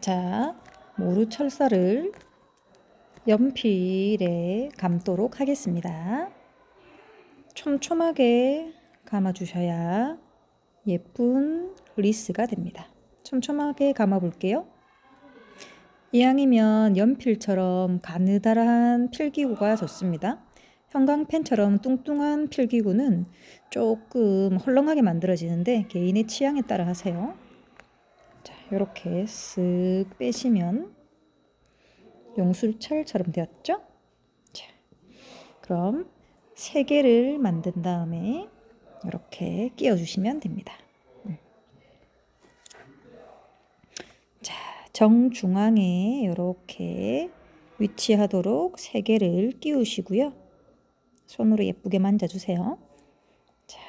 자, 모루 철사를 연필에 감도록 하겠습니다. 촘촘하게 감아주셔야 예쁜 리스가 됩니다. 촘촘하게 감아볼게요. 이왕이면 연필처럼 가느다란 필기구가 좋습니다. 형광펜처럼 뚱뚱한 필기구는 조금 헐렁하게 만들어지는데 개인의 취향에 따라 하세요. 자, 이렇게 쓱 빼시면 용술철처럼 되었죠? 자, 그럼 세 개를 만든 다음에 이렇게 끼워주시면 됩니다. 음. 자, 정중앙에 이렇게 위치하도록 세 개를 끼우시고요. 손으로 예쁘게 만져주세요. 자,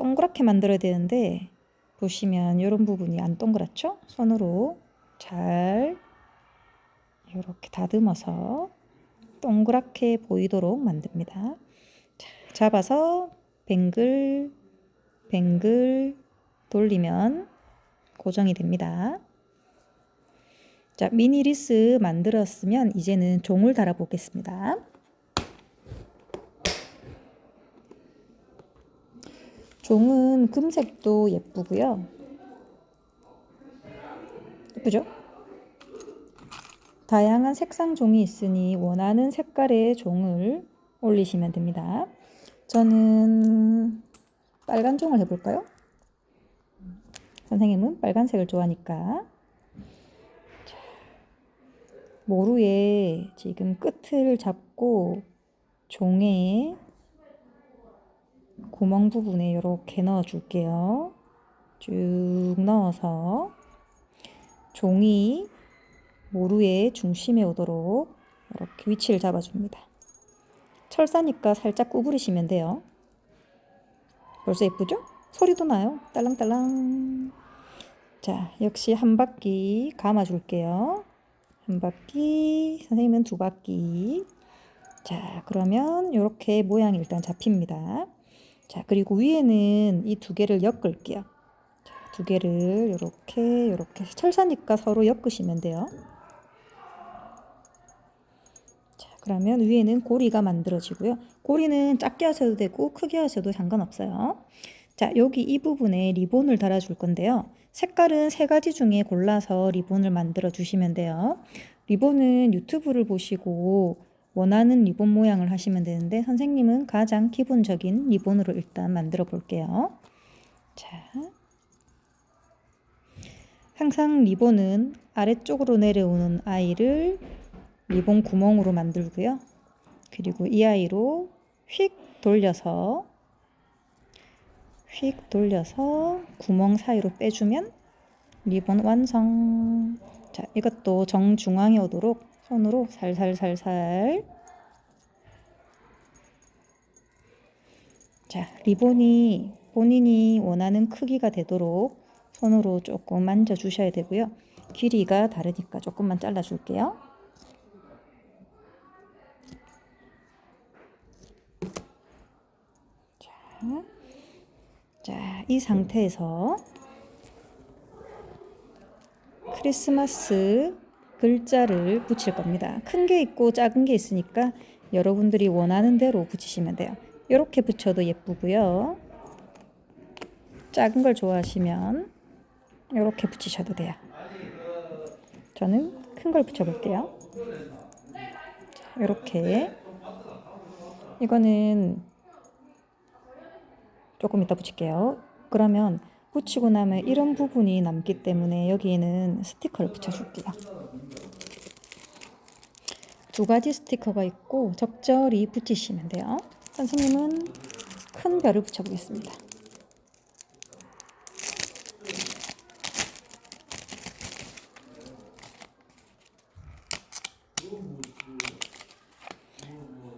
동그랗게 만들어야 되는데 보시면 이런 부분이 안 동그랗죠? 손으로 잘 이렇게 다듬어서 동그랗게 보이도록 만듭니다. 자, 잡아서 뱅글 뱅글 돌리면 고정이 됩니다. 자, 미니 리스 만들었으면 이제는 종을 달아 보겠습니다. 종은 금색도 예쁘고요. 예쁘죠? 다양한 색상 종이 있으니 원하는 색깔의 종을 올리시면 됩니다. 저는 빨간 종을 해볼까요? 선생님은 빨간색을 좋아하니까 자, 모루에 지금 끝을 잡고 종에 구멍 부분에 이렇게 넣어 줄게요. 쭉 넣어서 종이 모루의 중심에 오도록 이렇게 위치를 잡아줍니다. 철사니까 살짝 구부리시면 돼요. 벌써 예쁘죠? 소리도 나요. 딸랑딸랑. 자, 역시 한 바퀴 감아 줄게요. 한 바퀴, 선생님은 두 바퀴. 자, 그러면 이렇게 모양이 일단 잡힙니다. 자, 그리고 위에는 이 두 개를 엮을게요. 자, 두 개를 이렇게, 이렇게. 철사니까 서로 엮으시면 돼요. 자, 그러면 위에는 고리가 만들어지고요. 고리는 작게 하셔도 되고 크게 하셔도 상관없어요. 자, 여기 이 부분에 리본을 달아줄 건데요. 색깔은 세 가지 중에 골라서 리본을 만들어 주시면 돼요. 리본은 유튜브를 보시고 원하는 리본 모양을 하시면 되는데 선생님은 가장 기본적인 리본으로 일단 만들어 볼게요. 자, 항상 리본은 아래쪽으로 내려오는 아이를 리본 구멍으로 만들고요. 그리고 이 아이로 휙 돌려서 휙 돌려서 구멍 사이로 빼주면 리본 완성. 자, 이것도 정중앙에 오도록 손으로 살살살살. 자, 리본이 본인이 원하는 크기가 되도록 손으로 조금 만져 주셔야 되고요. 길이가 다르니까 조금만 잘라 줄게요. 자, 자, 이 상태에서 크리스마스 글자를 붙일 겁니다. 큰 게 있고 작은 게 있으니까 여러분들이 원하는 대로 붙이시면 돼요. 이렇게 붙여도 예쁘고요. 작은 걸 좋아하시면 이렇게 붙이셔도 돼요. 저는 큰 걸 붙여볼게요. 이렇게 이거는 조금 이따 붙일게요. 그러면 붙이고 나면 이런 부분이 남기 때문에 여기에는 스티커를 붙여줄게요. 두 가지 스티커가 있고 적절히 붙이시면 돼요. 선생님은 큰 별을 붙여보겠습니다.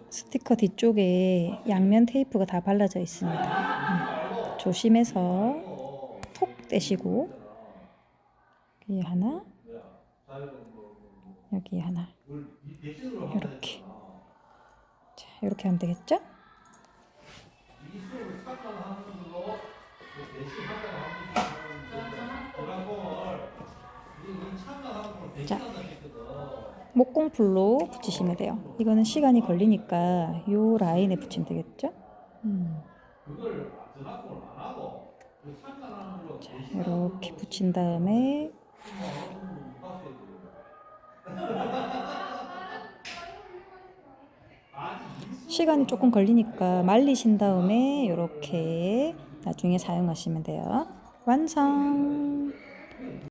스티커 뒤쪽에 양면 테이프가 다 발라져 있습니다. 음, 조심해서 톡 빼시고 여기 하나 여기 하나 이렇게 자 이렇게 하면 되겠죠? 자 목공풀로 붙이시면 돼요. 이거는 시간이 걸리니까 요 라인에 붙이면 되겠죠? 음. 자, 이렇게 붙인 다음에 시간이 조금 걸리니까 말리신 다음에 이렇게 나중에 사용하시면 돼요. 완성!